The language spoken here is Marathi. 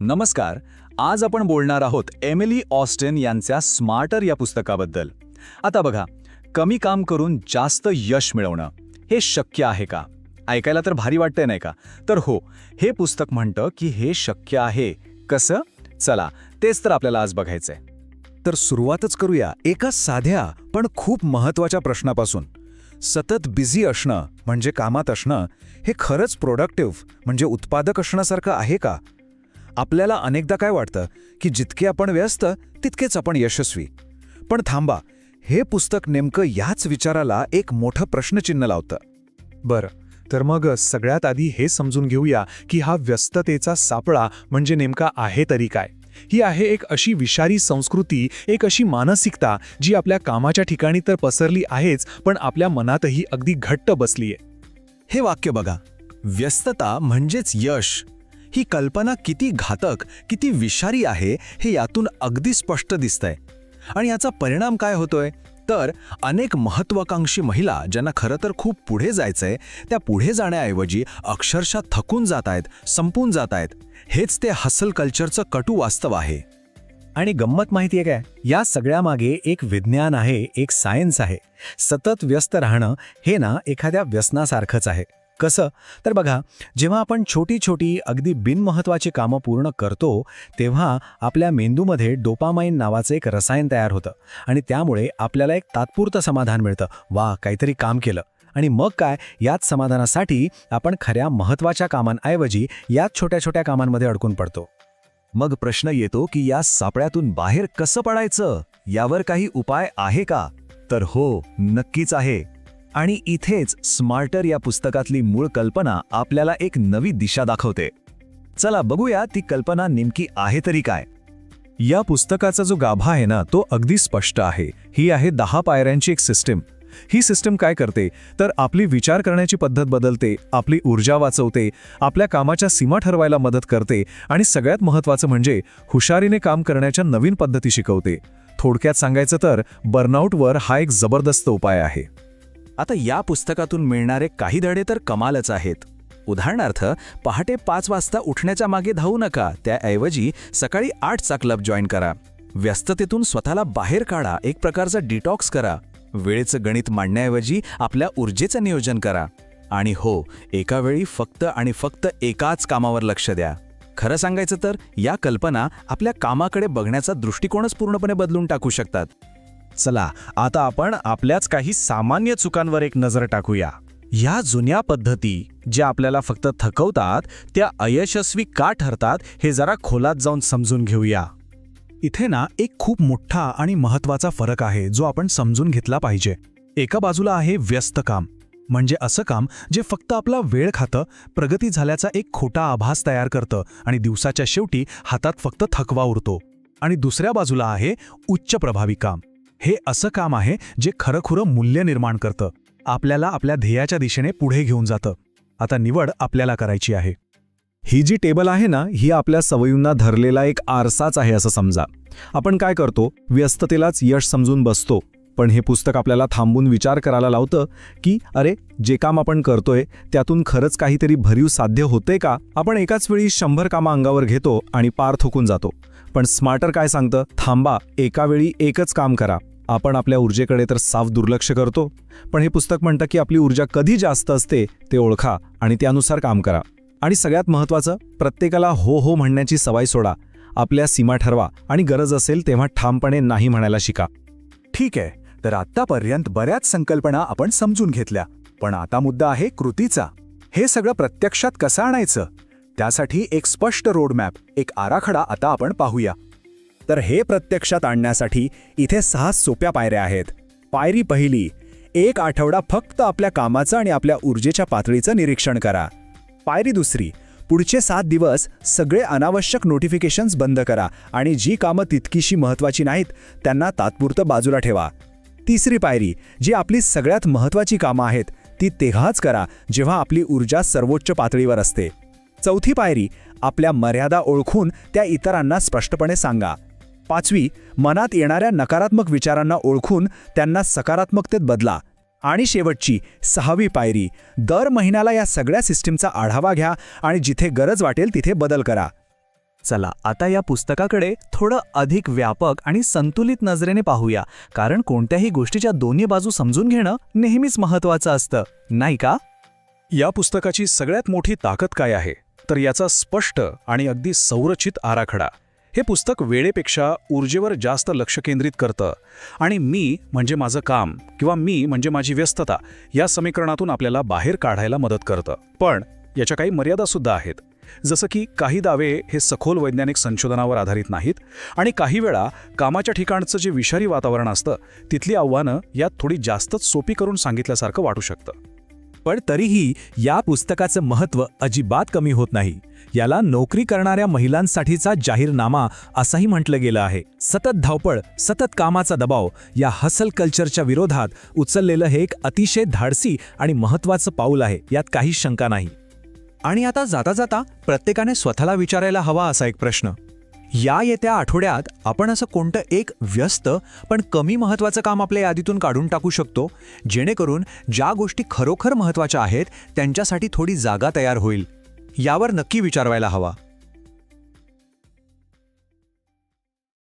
नमस्कार आज आपण बोलणार आहोत एमिली ऑस्टेन यांच्या स्मार्टर या पुस्तकाबद्दल. आता बघा कमी काम करून जास्त यश मिळवणं हे शक्य आहे का? ऐकायला तर भारी वाटतंय नाही का? तर हो हे पुस्तक म्हणतं की हे शक्य आहे. कसं? चला तेच तर आपल्याला आज बघायचंय. तर सुरुवातच करूया एका साध्या पण खूप महत्त्वाच्या प्रश्नापासून. सतत बिझी असणं म्हणजे कामात असणं हे खरंच प्रोडक्टिव्ह म्हणजे उत्पादक असण्यासारखं आहे का? आपल्याला अनेकदा काय वाटतं की जितके आपण व्यस्त तितकेच आपण यशस्वी. पण थांबा हे पुस्तक नेमकं याच विचाराला एक मोठं प्रश्नचिन्ह लावतं. बरं तर मग सगळ्यात आधी हे समजून घेऊया की हा व्यस्ततेचा सापळा म्हणजे नेमका आहे तरी काय. ही आहे एक अशी विषारी संस्कृती एक अशी मानसिकता जी आपल्या कामाच्या ठिकाणी तर पसरली आहेच पण आपल्या मनातही अगदी घट्ट बसलीये. हे वाक्य बघा. व्यस्तता म्हणजेच यश. ही कल्पना किती घातक किती विषारी आहे हे यातून अगदी स्पष्ट दिसतंय. आणि याचा परिणाम काय होतोय? तर अनेक महत्वाकांक्षी महिला ज्यांना खरं तर खूप पुढे जायचंय त्या पुढे जाण्याऐवजी अक्षरशः थकून जात आहेत संपून जात आहेत. हेच ते हसल कल्चरचं कटू वास्तव आहे. आणि गंमत माहिती आहे काय? या सगळ्यामागे एक विज्ञान आहे एक सायन्स आहे. सतत व्यस्त राहणं हे ना एखाद्या व्यसनासारखंच आहे. कसं? तर बघा जेव्हा आपण छोटी छोटी अगदी बिनमहत्वाची कामं पूर्ण करतो तेव्हा आपल्या मेंदूमध्ये डोपामाइन नावाचं एक रसायन तयार होतं. आणि त्यामुळे आपल्याला एक तात्पुरतं समाधान मिळतं. वा काहीतरी काम केलं. आणि मग काय? याच समाधानासाठी आपण खऱ्या महत्त्वाच्या कामांऐवजी याच छोट्या छोट्या कामांमध्ये अडकून पडतो. मग प्रश्न येतो की या सापळ्यातून बाहेर कसं पडायचं? यावर काही उपाय आहे का? तर हो नक्कीच आहे. आणि इथेच स्मार्टर या पुस्तकातली मूळ कल्पना आपल्याला एक नवी दिशा दाखवते. चला बघूया ती कल्पना नेमकी आहे तरी काय. या पुस्तकाचा जो गाभा आहे ना तो अगदी स्पष्ट आहे. ही आहे दहा पायऱ्यांची एक सिस्टीम. ही सिस्टम काय करते? तर आपली विचार करण्याची पद्धत बदलते आपली ऊर्जा वाचवते आपल्या कामाच्या सीमा ठरवायला मदत करते आणि सगळ्यात महत्त्वाचं म्हणजे हुशारीने काम करण्याच्या नवीन पद्धती शिकवते. थोडक्यात सांगायचं तर बर्नआउटवर हा एक जबरदस्त उपाय आहे. आता या पुस्तकातून मिळणारे काही धडे तर कमालच आहेत. उदाहरणार्थ पहाटे पाच वाजता उठण्याच्या मागे धावू नका त्याऐवजी सकाळी आठचा क्लब जॉईन करा. व्यस्ततेतून स्वतःला बाहेर काढा एक प्रकारचा डिटॉक्स करा. वेळेचं गणित मांडण्याऐवजी आपल्या ऊर्जेचं नियोजन करा. आणि हो एका वेळी फक्त आणि फक्त एकाच कामावर लक्ष द्या. खरं सांगायचं तर या कल्पना आपल्या कामाकडे बघण्याचा दृष्टिकोनच पूर्णपणे बदलून टाकू शकतात. चला आता आपण आपल्याच काही सामान्य चुकांवर एक नजर टाकूया. या जुन्या पद्धती ज्या आपल्याला फक्त थकवतात त्या अयशस्वी का ठरतात हे जरा खोलात जाऊन समजून घेऊया. इथे ना एक खूप मोठा आणि महत्त्वाचा फरक आहे जो आपण समजून घेतला पाहिजे. एका बाजूला आहे व्यस्त काम. म्हणजे असं काम जे फक्त आपला वेळ खातं प्रगती झाल्याचा एक खोटा आभास तयार करतं आणि दिवसाच्या शेवटी हातात फक्त थकवा उरतो. आणि दुसऱ्या बाजूला आहे उच्च प्रभावी काम. हे असं काम आहे जे खरखुरं मूल्य निर्माण करतं. आपल्याला आपल्या ध्येयाच्या दिशेने पुढे घेऊन जातं. आता निवड आपल्याला करायची आहे. ही जी टेबल आहे ना ही आपल्या सवयींना धरलेला एक आरसाच आहे असं समजा. आपण काय करतो? व्यस्ततेलाच यश समजून बसतो. पण हे पुस्तक आपल्याला थांबून विचार करायला लावतं की अरे जे काम आपण करतोय त्यातून खरंच काहीतरी भरीव साध्य होते का? आपण एकाच वेळी शंभर कामं अंगावर घेतो आणि पार थोकून जातो. पण स्मार्टर काय सांगतं? थांबा एका वेळी एकच काम करा. आपण आपल्या ऊर्जेकडे तर साफ दुर्लक्ष करतो पण हे पुस्तक म्हणतं की आपली ऊर्जा कधी जास्त असते ते ओळखा आणि त्यानुसार काम करा. आणि सगळ्यात महत्त्वाचं प्रत्येकाला हो हो म्हणण्याची सवय सोडा. आपल्या सीमा ठरवा आणि गरज असेल तेव्हा ठामपणे नाही म्हणायला शिका. ठीक आहे तर आत्तापर्यंत बऱ्याच संकल्पना आपण समजून घेतल्या पण आता मुद्दा आहे कृतीचा. हे सगळं प्रत्यक्षात कसं आणायचं? त्यासाठी एक स्पष्ट रोडमॅप एक आराखडा आता आपण पाहूया. तर हे प्रत्यक्षात आणण्यासाठी इथे सहा सोप्या पायऱ्या आहेत. पायरी पहिली एक आठवडा फक्त आपल्या कामाचं आणि आपल्या ऊर्जेच्या पातळीचं निरीक्षण करा. पायरी दुसरी पुढचे सात दिवस सगळे अनावश्यक नोटिफिकेशन्स बंद करा आणि जी कामं तितकीशी महत्त्वाची नाहीत त्यांना तात्पुरतं बाजूला ठेवा. तिसरी पायरी जी आपली सगळ्यात महत्त्वाची कामं आहेत ती तेव्हाच करा जेव्हा आपली ऊर्जा सर्वोच्च पातळीवर असते. चौथी पायरी आपल्या मर्यादा ओळखून त्या इतरांना स्पष्टपणे सांगा. पाचवी मनात येणाऱ्या नकारात्मक विचारांना ओळखून त्यांना सकारात्मकतेत बदला. आणि शेवटची सहावी पायरी दर महिन्याला या सगळ्या सिस्टीमचा आढावा घ्या आणि जिथे गरज वाटेल तिथे बदल करा. चला आता या पुस्तकाकडे थोडं अधिक व्यापक आणि संतुलित नजरेने पाहूया कारण कोणत्याही गोष्टीच्या दोन्ही बाजू समजून घेणं नेहमीच महत्वाचं असतं नाही का? या पुस्तकाची सगळ्यात मोठी ताकद काय आहे? तर याचा स्पष्ट आणि अगदी संरचित आराखडा. हे पुस्तक वेळेपेक्षा ऊर्जेवर जास्त लक्ष केंद्रित करतं. आणि मी म्हणजे माझं काम किंवा मी म्हणजे माझी व्यस्तता या समीकरणातून आपल्याला बाहेर काढायला मदत करतं. पण याच्या काही मर्यादासुद्धा आहेत. जसं की काही दावे हे सखोल वैज्ञानिक संशोधनावर आधारित नाहीत आणि काही वेळा कामाच्या ठिकाणचं जे विषारी वातावरण असतं तिथली आव्हानं यात थोडी जास्तच सोपी करून सांगितल्यासारखं वाटू शकतं. पण तरीही या पुस्तकाचं महत्त्व अजिबात कमी होत नाही. याला नोकरी करणाऱ्या महिलांसाठीचा जाहीरनामा असंही म्हटलं गेलं आहे. सतत धावपळ सतत कामाचा दबाव या हसल कल्चरच्या विरोधात उचललेलं हे एक अतिशय धाडसी आणि महत्त्वाचं पाऊल आहे यात काही शंका नाही. आणि आता जाता जाता प्रत्येकाने स्वतःला विचारायला हवा असा एक प्रश्न. या येत्या आठवड्यात आपण असं कोणतं एक व्यस्त पण कमी महत्त्वाचं काम आपल्या यादीतून काढून टाकू शकतो जेणेकरून ज्या गोष्टी खरोखर महत्त्वाच्या आहेत त्यांच्यासाठी थोडी जागा तयार होईल. यावर नक्की विचारवायला हवा.